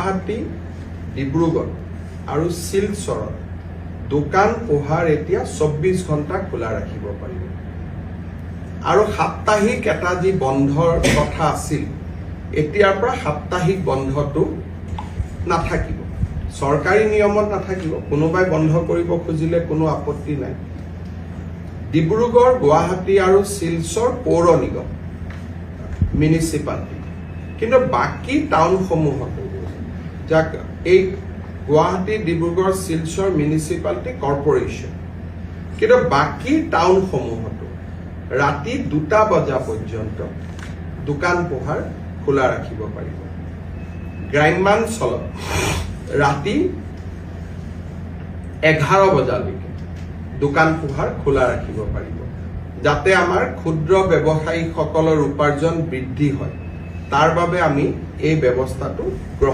গুৱাহাটী ডিব্ৰুগড় আৰু শিলচৰত দোকান পোহাৰ এতিয়া চৌব্বিছ ঘণ্টা খোলা ৰাখিব পাৰিব। আৰু সাপ্তাহিক এটা যি বন্ধৰ কথা আছিল এতিয়াৰ পৰা সাপ্তাহিক বন্ধটো নাথাকিব। চৰকাৰী নিয়মত নাথাকিব কোনোবাই বন্ধ কৰিব খুজিলে কোনো আপত্তি নাই। ডিব্ৰুগড় গুৱাহাটী আৰু শিলচৰ পৌৰ নিগম মিউনিচিপালিটি কিন্তু বাকী টাউনসমূহতো যাক, এই গুৱাহাটী ডিব্ৰুগড় শিলচৰ মিউনিচিপালিটি কৰ্পৰেশ্যন কিন্তু বাকী টাউনসমূহতো ৰাতি দুটা বজা পৰ্যন্ত দোকান পোহাৰ খোলা ৰাখিব পাৰিব। গ্ৰাম্যাঞ্চলত ৰাতি এঘাৰ বজালৈকে দোকান পোহাৰ খোলা ৰাখিব পাৰিব। যাতে আমাৰ ক্ষুদ্ৰ ব্যৱসায়ীসকলৰ উপাৰ্জন বৃদ্ধি হয়। তাৰ বাবে আমি এই ব্যৱস্থাটো গ্ৰহণ